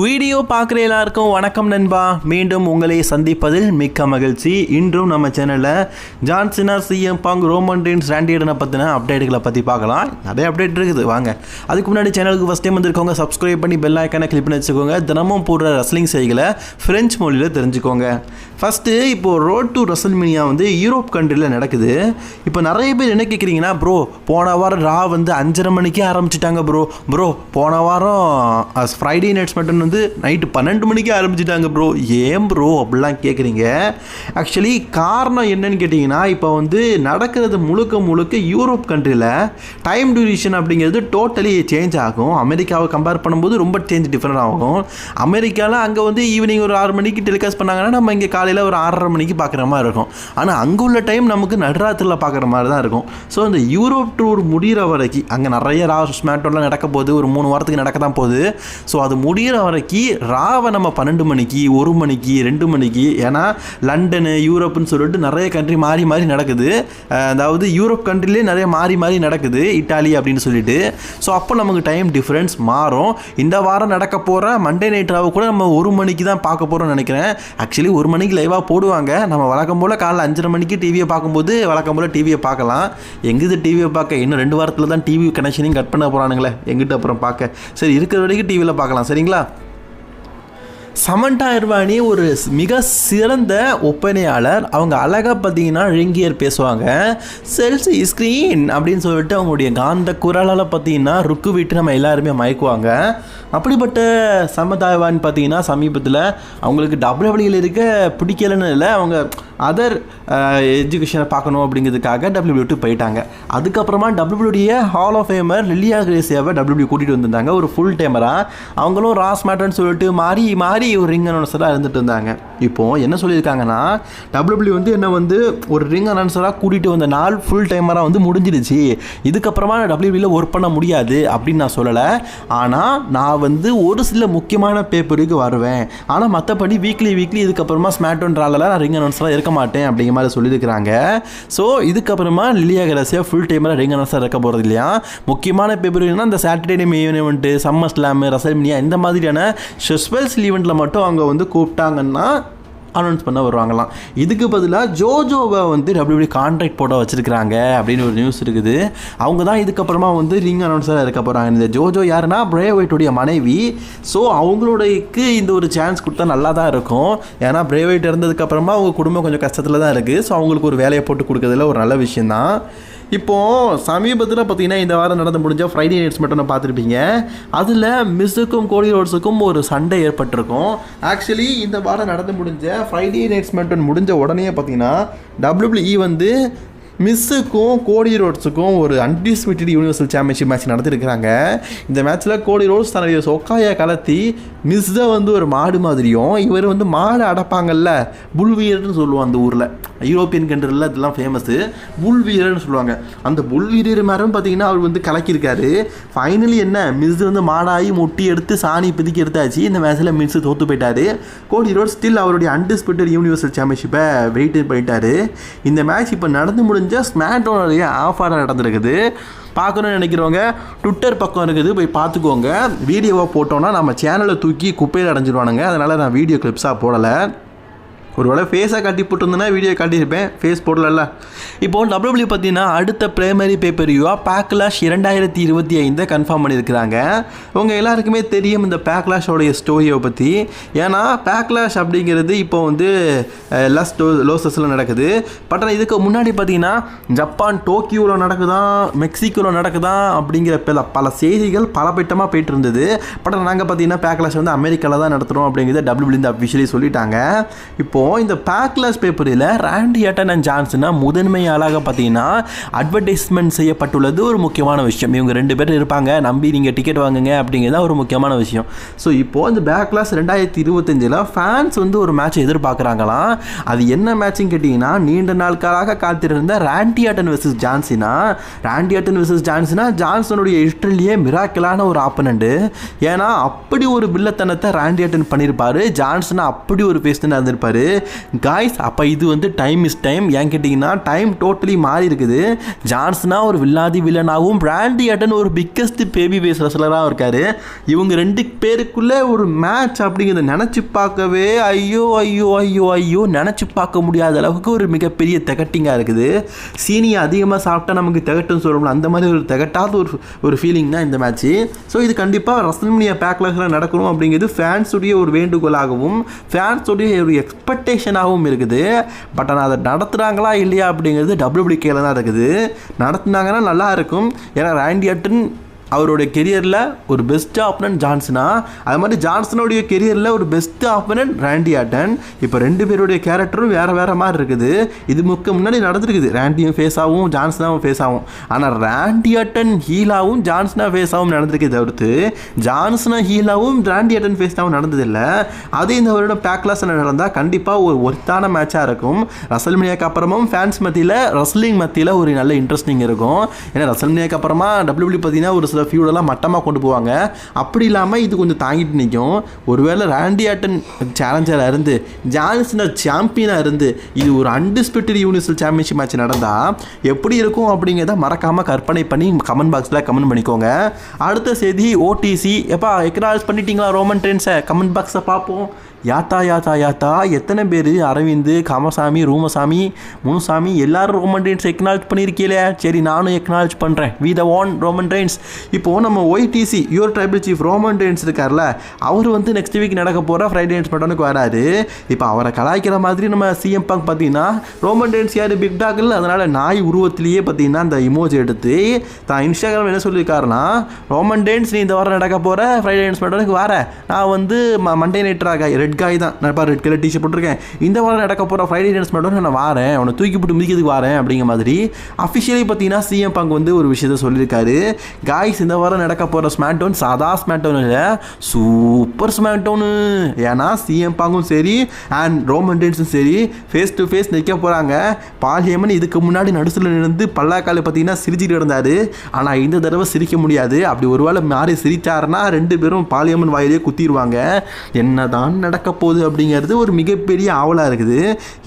Video பார்க்குற எல்லாருக்கும் வணக்கம் நண்பா. மீண்டும் உங்களை சந்திப்பதில் மிக்க மகிழ்ச்சி. இன்றும் நம்ம சேனலில் John Cena CM Punk Roman Reigns ரேண்டியடனை பற்றின அப்டேட்டுகளை பற்றி பார்க்கலாம். நிறைய அப்டேட் இருக்குது. வாங்க. அதுக்கு முன்னாடி சேனலுக்கு ஃபஸ்ட் டைம் வந்திருக்கவங்க சப்ஸ்கிரைப் பண்ணி பெல் ஐக்கானை கிளிக் பண்ணி வச்சுக்கோங்க. தினமும் போடுற ரஸ்லிங் செய்களை ஃப்ரெஞ்ச் மொழியில் தெரிஞ்சுக்கோங்க. ஃபஸ்ட்டு இப்போது ரோட் டு ரசல்மினியா வந்து யூரோப் கண்ட்ரியில் நடக்குது. இப்போ நிறைய பேர் என்ன கேட்குறீங்கன்னா ப்ரோ போன வாரம் ரா வந்து அஞ்சரை மணிக்கே ஆரம்பிச்சிட்டாங்க ப்ரோ ப்ரோ போன வாரம் ஃப்ரைடே நைட்ஸ் மட்டும் வந்து நைட்டு பன்னெண்டு மணிக்கே ஆரம்பிச்சிட்டாங்க ப்ரோ ஏன் ப்ரோ அப்படிலாம் கேட்குறீங்க ஆக்சுவலி காரணம் என்னன்னு கேட்டிங்கன்னா இப்போ வந்து நடக்கிறது முழுக்க முழுக்க யூரோப் கண்ட்ரியில் டைம் டியூரேஷன் அப்படிங்கிறது டோட்டலி சேஞ்ச் ஆகும். அமெரிக்காவை கம்பேர் பண்ணும்போது ரொம்ப சேஞ்ச் டிஃப்ரெண்ட் ஆகும். அமெரிக்காவில் அங்கே வந்து ஈவினிங் ஒரு ஆறு மணிக்கு டெலிகாஸ்ட் பண்ணாங்கன்னா நம்ம இங்கே காலையில் ஒரு ஆறரை மணிக்கு பார்க்குற மாதிரி இருக்கும். ஆனால் அங்கே உள்ள டைம் நமக்கு நடுராத்திரில் பார்க்குற மாதிரி தான் இருக்கும். ஸோ இந்த யூரோப் டூர் முடிகிற வரைக்கும் அங்கே நிறைய ரா ஸ்மேட்டோலாம் நடக்க போகுது. ஒரு மூணு வாரத்துக்கு நடக்க தான் போகுது. ஸோ அது முடிகிற வரைக்கும் ராவை நம்ம பன்னெண்டு மணிக்கு ஒரு மணிக்கு ரெண்டு மணிக்கு ஏன்னா லண்டனு யூரோப்புன்னு சொல்லிட்டு நிறைய கண்ட்ரி மாறி மாறி நடக்குது. அதாவது யூரோப் கண்ட்ரிலே நிறைய மாறி மாறி நடக்குது. இட்டாலி அப்படின்னு சொல்லிட்டு. ஸோ அப்போ நமக்கு டைம் டிஃப்ரென்ஸ் மாறும். இந்த வாரம் நடக்க போகிற மண்டே நைட் ராவை கூட நம்ம ஒரு மணிக்கு தான் பார்க்க போகிறோம்னு நினைக்கிறேன். ஆக்சுவலி ஒரு மணிக்கு லைவாக போடுவாங்க. நம்ம வழக்கம் போல் காலைல அஞ்சரை மணிக்கு டிவியை பார்க்கும்போது வழக்கம் போல் டிவியை பார்க்கலாம். எங்குது டிவியை பார்க்க? இன்னும் ரெண்டு வாரத்தில் தான் டிவி கனெக்ஷனையும் கட் பண்ண போகிறானுங்களே எங்கிட்ட அப்புறம் பார்க்க. சரி இருக்கிற வரைக்கும் டிவியில் பார்க்கலாம். சரிங்களா? சமண்டா இர்வானி ஒரு மிக சிறந்த ஒப்பனையாளர். அவங்க அழகாக பார்த்தீங்கன்னா ரிங்கியர் பேசுவாங்க. செல்ஸ் ஸ்க்ரீன் அப்படின்னு சொல்லிட்டு அவங்களுடைய காந்த குரலால் பார்த்தீங்கன்னா ருக்கு விட்டு நம்ம எல்லாருமே மயக்குவாங்க. அப்படிப்பட்ட சமதாய்வான் பார்த்தீங்கன்னா சமீபத்தில் அவங்களுக்கு டபிள்யூபிள்யூவில் இருக்க பிடிக்கலன்னு இல்லை அவங்க அதர் எஜுகேஷனை பார்க்கணும் அப்படிங்கிறதுக்காக டபிள்யூபிள்யூ போயிட்டாங்க. அதுக்கப்புறமா டபிள்யூபிள்யூடைய ஹால் ஆஃப் ஃபேமர் லிலியா கிரேசியாவை டபிள்யூபிள்யூ கூட்டிகிட்டு வந்திருந்தாங்க. ஒரு ஃபுல் டைமராக அவங்களும் ராஸ் மேட்டர்னு சொல்லிட்டு மாறி மாறி ஒரு ரிங் அனௌன்சராக இருந்துட்டு இருந்தாங்க. இப்போது என்ன சொல்லியிருக்காங்கன்னா டபிள்யூபிள்யூ வந்து என்ன வந்து ஒரு ரிங் அனௌன்சராக கூட்டிகிட்டு வந்த நாள் ஃபுல் டைமராக வந்து முடிஞ்சிடுச்சு. இதுக்கப்புறமா டபிள்யூபிள்யூவில் ஒர்க் பண்ண முடியாது அப்படின்னு நான் சொல்லலை. ஆனால் நான் வந்து ஒரு சில முக்கியமான பேப்பருக்கு வருவேன். ஆனால் மற்றபடி வீக்லி வீக்லி இதுக்கப்புறமா ஸ்மாட்டோன் ராலில் நான் ரிங் அனௌன்சராக இருக்க மாட்டேன் அப்படிங்கிற மாதிரி சொல்லியிருக்கிறாங்க. ஸோ இதுக்கப்புறமா லிலியா கரசியாக ஃபுல் டைமராக ரிங் அனௌன்சராக இருக்க போகிறது இல்லையா? முக்கியமான பேப்பர் இந்த Saturday May event SummerSlam WrestleMania இந்த மாதிரியான ஸ்பெஷல்ஸ் ஈவெண்ட்டில் மட்டும் அவங்க வந்து கூப்பிட்டாங்கன்னா அனௌன்ஸ் பண்ண வருவாங்களாம். இதுக்கு பதிலாக ஜோஜோவை வந்து டபிள்யூபி கான்ட்ராக்ட் போட வச்சுருக்கிறாங்க அப்படின்னு ஒரு நியூஸ் இருக்குது. அவங்க தான் இதுக்கப்புறமா வந்து ரிங் அனௌன்ஸராக இருக்க போகிறாங்க இந்த ஜோஜோ யாருன்னா பிரே ஒயிட்டுடைய மனைவி. ஸோ அவங்களுடையக்கு இந்த ஒரு சான்ஸ் கொடுத்தா நல்லா தான் இருக்கும். ஏன்னா பிரே ஒயிட் இருந்ததுக்கப்புறமா அவங்க குடும்பம் கொஞ்சம் கஷ்டத்தில் தான் இருக்குது ஸோ அவங்களுக்கு ஒரு வேலையை போட்டு கொடுக்கறதுல ஒரு நல்ல விஷயந்தான் இப்போது சமீபத்தில் பார்த்தீங்கன்னா இந்த வாரம் நடந்து முடிஞ்ச ஃப்ரைடே நைட்ஸ் மட்டும் நான் பார்த்துருப்பீங்க. அதில் மிஸ்ஸுக்கும் கோடி ரோட்ஸுக்கும் ஒரு சண்டை ஏற்பட்டிருக்கும். ஆக்சுவலி இந்த வாரம் நடந்து முடிஞ்ச ஃப்ரைடே நைட்ஸ் மட்டும் முடிஞ்ச உடனே பார்த்தீங்கன்னா டபிள்யூபிள்இ வந்து மிஸ்ஸுக்கும் கோடி ரோட்ஸுக்கும் ஒரு அன்டிஸ்பியூட்டட் யூனிவர்சல் சாம்பியன்ஷிப் மேட்ச் நடத்திருக்கிறாங்க இந்த மேட்ச்சில் கோடி ரோட்ஸ் தன்னுடைய சொக்காயை கலத்தி மிஸ்ஸை வந்து ஒரு மாடு மாதிரியும் இவர் வந்து மாடு அடப்பாங்கல்ல புல் வீரர்னு சொல்லுவோம் அந்த ஊரில். யூரோப்பியன் கண்ட்ரில் இதெல்லாம் ஃபேமஸ்ஸு புல் வீரர்னு சொல்லுவாங்க. அந்த புல் வீரர் மேலும் பார்த்தீங்கன்னா அவர் வந்து கலக்கியிருக்காரு. ஃபைனலி என்ன? மிஸ் வந்து மாடாகி முட்டி எடுத்து சாணி பிதிக்கி எடுத்தாச்சு. இந்த மேட்ச்சில் மிஸ் தோற்று போயிட்டாரு. கோடி ரோட் ஸ்டில் அவருடைய அன்டிஸ்பியூட்டட் யூனிவர்சல் சாம்பியன்ஷிப்பை வெயிட் பண்ணிட்டாரு. இந்த மேட்ச் இப்போ நடந்து முடிஞ்ச ஸ்மாட்டோனுடைய ஆஃபராக நடந்திருக்குது. பார்க்கணும்னு நினைக்கிறவங்க ட்விட்டர் பக்கம் இருக்குது போய் பார்த்துக்கோங்க. வீடியோவாக போட்டோன்னா நம்ம சேனலை தூக்கி குப்பையில் அடைஞ்சிருவானுங்க. அதனால் நான் வீடியோ கிளிப்ஸாக போடலை. ஒரு வேளை ஃபேஸாக காட்டி போட்டிருந்தேன்னா வீடியோ காட்டியிருப்பேன். ஃபேஸ் போடலல்ல. இப்போ டபிள்யூபிள்யூ பார்த்தீங்கன்னா அடுத்த பிரைமரி பேப்பரியூவா பேக்லாஷ் இரண்டாயிரத்தி இருபத்தி ஐந்தை கன்ஃபார்ம் பண்ணியிருக்கிறாங்க. உங்கள் எல்லாருக்குமே தெரியும் இந்த பேக்லாஷோடைய ஸ்டோரியை பற்றி ஏன்னா பேக்லாஷ் அப்படிங்கிறது இப்போ வந்து லஸ் லோசஸில் நடக்குது. பட் ஆனால் இதுக்கு முன்னாடி பார்த்தீங்கன்னா ஜப்பான் டோக்கியோவில் நடக்குதான் மெக்சிகோவில் நடக்குதான் அப்படிங்கிற பல பல செய்திகள் பலபட்டமாக போயிட்டு இருந்தது. பட் நாங்கள் பார்த்தீங்கன்னா பேக்லாஷ் வந்து அமெரிக்காவில் தான் நடத்துகிறோம் அப்படிங்கிறத டபிள்யூபிள்யூ இந்த அஃபிஷியலி சொல்லிட்டாங்க. இப்போது இந்த பேக்லாஸ் பேப்பரில் ரேண்டி அட்டன் அண்ட் ஜான்சனா முதன்மையாளாக பார்த்தீங்கன்னா அட்வர்டைஸ்மெண்ட் செய்யப்பட்டுள்ளது. ஒரு முக்கியமான விஷயம். இவங்க ரெண்டு பேர் இருப்பாங்க. நம்பி நீங்கள் டிக்கெட் வாங்குங்க அப்படிங்கிறது ஒரு முக்கியமான விஷயம். ஸோ இப்போது இந்த பேக்லாஸ் ரெண்டாயிரத்தி இருபத்தஞ்சில் ஃபேன்ஸ் வந்து ஒரு மேட்ச் எதிர்பார்க்குறாங்களாம். அது என்ன மேட்ச்னு கேட்டிங்கன்னா நீண்ட நாட்களாக காத்திருந்த Randy Orton versus John Cena Randy Orton versus John Cena ஜான்சனுடைய ஹிஸ்டரிலேயே மிராக்கலான ஒரு ஆப்பனண்ட்டு ஏன்னா அப்படி ஒரு வில்லத்தனத்தை ராண்டி அட்டன் பண்ணியிருப்பாரு. ஜான்சனா அப்படி ஒரு பேஸ்டன் இருந்திருப்பாரு காய்ஸ் அப்போ இது வந்து டைம் இஸ் டைம் ஏன் கேட்டிங்கன்னா டைம் டோட்டலி மாறி இருக்குது. ஜான்ஸ்னா ஒரு வில்லாதி வில்லனாகவும் பிராண்டி அட்டன் ஒரு பிக்கஸ்ட் பேபி பேஸ் ரசலராகவும் இருக்கார். இவங்க ரெண்டு பேருக்குள்ளே ஒரு மேட்ச் அப்படிங்கிறத நினச்சி பார்க்கவே ஐயோ ஐயோ ஐயோ ஐயோ நினச்சி பார்க்க முடியாத அளவுக்கு ஒரு மிகப்பெரிய திகட்டிங்காக இருக்குது. சீனியை அதிகமாக சாப்பிட்டா நமக்கு திகட்டுன்னு சொல்லணும் அந்த மாதிரி ஒரு திகட்டாத ஒரு ஒரு ஃபீலிங் தான் இந்த மேட்ச்சு ஸோ இது கண்டிப்பாக ரசல்மினியா பேக்கில் நடக்கணும் அப்படிங்கிறது ஃபேன்ஸுடைய ஒரு வேண்டுகோளாகவும் ஃபேன்ஸுடைய ஒரு எக்ஸ்பெக்ட் எக்ஸ்பெக்டேஷனாகவும் இருக்குது. பட் ஆனால் அதை நடத்துகிறாங்களா இல்லையா அப்படிங்கிறது டபிள்யூபிடிகேல தான் இருக்குது நடத்துனாங்கன்னா நல்லா இருக்கும். ஏன்னா ராண்டி அட்டன் அவருடைய கெரியரில் ஒரு பெஸ்ட் ஆப்பனன்ட் ஜான்சனா. அது மாதிரி ஜான்சனுடைய கெரியரில் ஒரு பெஸ்ட் ஆப்பனன்ட் ராண்டி ஆட்டன். இப்போ ரெண்டு பேருடைய கேரக்டரும் வேறு வேறு மாதிரி இருக்குது. இது முக்க முன்னாடி நடந்திருக்குது. ரேண்டியும் ஃபேஸ் ஆகும் ஜான்சனாகவும் ஜான்சனாவும் ஆகும் ஆனால் ரேண்டி ஆட்டன் ஹீலாவும் ஜான்சனா ஆகும் நடந்திருக்கு தவிர்த்து ஜான்சனா ஹீலாவும் ராண்டி ஆட்டன் ஃபேஸாகவும் நடந்ததில்லை. அது இந்த வருடம் பேக்லாஸில் நடந்தால் கண்டிப்பாக ஒரு ஒர்த்தான மேட்சாக இருக்கும். ரசல்மினியாக்கு அப்புறமும் ஃபேன்ஸ் மத்தியில் ரஸ்லிங் மத்தியில் ஒரு நல்ல இன்ட்ரெஸ்டிங் இருக்கும். ஏன்னா ரசல்மினியாக்கு அப்புறமா டபிள்யூபிள்யூ பார்த்தீங்கன்னா ஒரு சில ஃபியூடெல்லாம் மட்டமாக கொண்டு போவாங்க. அப்படி இல்லாமல் இது கொஞ்சம் தாங்கிட்டு நிற்கும் ஒருவேளை ராண்டி ஆட்டன் சேலஞ்சராக இருந்து ஜான்சனர் சாம்பியனாக இருந்து இது ஒரு அன்டிஸ்பியூட்டட் யூனிவர்சல் சாம்பியன்ஷிப் மேட்ச் நடந்தால் எப்படி இருக்கும் அப்படிங்கிறத மறக்காமல் கற்பனை பண்ணி கமெண்ட் பாக்ஸில் கமெண்ட் பண்ணிக்கோங்க. அடுத்த செய்தி ஓடிசி எப்பா எக்னாலஜ் பண்ணிட்டீங்களா ரோமன் ட்ரெண்ட்ஸை கமெண்ட் பாக்ஸை பார்ப்போம். யாத்தா யாத்தா யாத்தா எத்தனை பேர்? அரவிந்த் காமசாமி ரூமசாமி முனுசாமி எல்லாரும் ரோமன் ட்ரெயின்ஸ் எக்னாலஜ் பண்ணியிருக்கீங்களே சரி நானும் எக்னாலஜ் பண்ணுறேன் we the one Roman Reigns இப்போது நம்ம OTC your tribal chief Roman Reigns இருக்கார்ல அவர் வந்து நெக்ஸ்ட் வீக் நடக்க போகிற ஃப்ரைடே டான்ஸ் பட்டனுக்கு வராரு. இப்போ அவரை கலாய்க்கிற மாதிரி நம்ம சிஎம் பங்க் பார்த்தீங்கன்னா ரோமன் டேன்ஸ் யார்? பிக் டாக் இல்லை? அதனால் நாய் உருவத்திலேயே பார்த்தீங்கன்னா அந்த இமோஜ் எடுத்து தான் இன்ஸ்டாகிராம் என்ன சொல்லியிருக்காருன்னா ரோமன் டேன்ஸ் நீ இந்த வாரம் நடக்க போகிற ஃப்ரைடே டான்ஸ் பட்டனுக்கு வர. நான் வந்து மண்டே நைட்ராக ரெட் காய் தான். நான் இப்போ ரெட் கலர் டிஷர்ட் போட்டிருக்கேன். இந்த வாரம் நடக்க போகிற ஃப்ரைடே டான்ஸ் மட்டும் நான் வரேன் அவனை தூக்கி போட்டு மிதிக்கிறதுக்கு வாரேன் அப்படிங்கிற மாதிரி. அஃபிஷியலி பார்த்தீங்கன்னா சிஎம் பங்க் வந்து ஒரு விஷயத்த சொல்லியிருக்காரு. காய்ஸ் இந்த வாரம் நடக்க போகிற ஸ்மாக்டவுன் சாதா ஸ்மாக்டவுன் இல்லை சூப்பர் ஸ்மாக்டவுனு ஏன்னா சிஎம் பாங்கும் சரி அண்ட் ரோமன் சரி ஃபேஸ் டு ஃபேஸ் நிற்க போகிறாங்க பாலியமன் இதுக்கு முன்னாடி நடுசில் இருந்து பல்லாக்காலை பார்த்தீங்கன்னா சிரிச்சுட்டு இருந்தார். ஆனால் இந்த தடவை சிரிக்க முடியாது. அப்படி ஒருவேளை மாறி சிரித்தாருன்னா ரெண்டு பேரும் பாலியம்மன் வாயிலே குத்திடுவாங்க என்னதான் நடக்க போகுது அப்படிங்கிறது ஒரு மிகப்பெரிய ஆவலாக இருக்குது.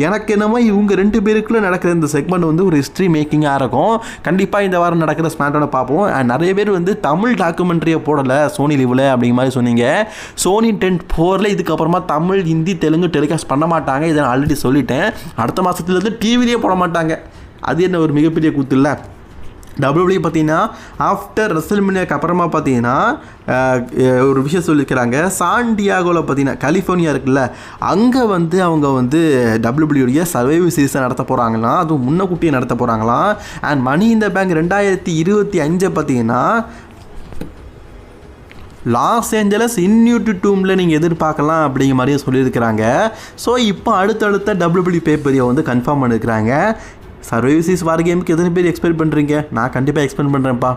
எனக்கு என்னமோ இவங்க ரெண்டு பேருக்குள்ளே நடக்கிற இந்த செக்மெண்ட் வந்து ஒரு ஹிஸ்ட்ரி மேக்கிங்காக இருக்கும். கண்டிப்பாக இந்த வாரம் நடக்கிற ஸ்மாட்டோட பார்ப்போம். நிறைய பேர் வந்து தமிழ் டாக்குமெண்ட்ரியை போடலை சோனி லீவில் அப்படிங்கிற மாதிரி சொன்னீங்க. சோனி டென் ஃபோரில் இதுக்கப்புறமா தமிழ் ஹிந்தி தெலுங்கு டெலிகாஸ்ட் பண்ண மாட்டாங்க. இதை நான் ஆல்ரெடி சொல்லிட்டேன். அடுத்த மாதத்துலேருந்து டிவிலேயே போட மாட்டாங்க. அது என்ன ஒரு மிகப்பெரிய கூத்து இல்லை? டபிள்யூபிள்யூ பார்த்தீங்கன்னா ஆஃப்டர் ரெசல்மினியாக்கு அப்புறமா பார்த்தீங்கன்னா ஒரு விஷயம் சொல்லியிருக்கிறாங்க. சாண்டியாகோவில் பார்த்தீங்கன்னா கலிஃபோர்னியா இருக்குல்ல அங்கே வந்து அவங்க வந்து டபிள்யூபிள்யூடைய சர்வைவ் சீரீஸை நடத்த போகிறாங்களாம் அதுவும் முன்னக்கூட்டியே நடத்த போகிறாங்களாம் அண்ட் மணி இந்த பேங்க் ரெண்டாயிரத்தி இருபத்தி அஞ்சை பார்த்தீங்கன்னா லாஸ் ஏஞ்சலஸ் இன்யூட்டு டூமில் நீங்கள் எதிர்பார்க்கலாம் அப்படிங்கிற மாதிரியே சொல்லியிருக்கிறாங்க. ஸோ இப்போ அடுத்தடுத்த டபிள்யூபிள்யூ பேப்பரியை வந்து கன்ஃபார்ம் பண்ணியிருக்கிறாங்க. சர்வீசஸ் வார் கேமுக்கு எத்தனை பேர் எக்ஸ்பெக்ட் பண்ணுறீங்க நான் கண்டிப்பாக எக்ஸ்பெக்ட் பண்ணுறேன்ப்பா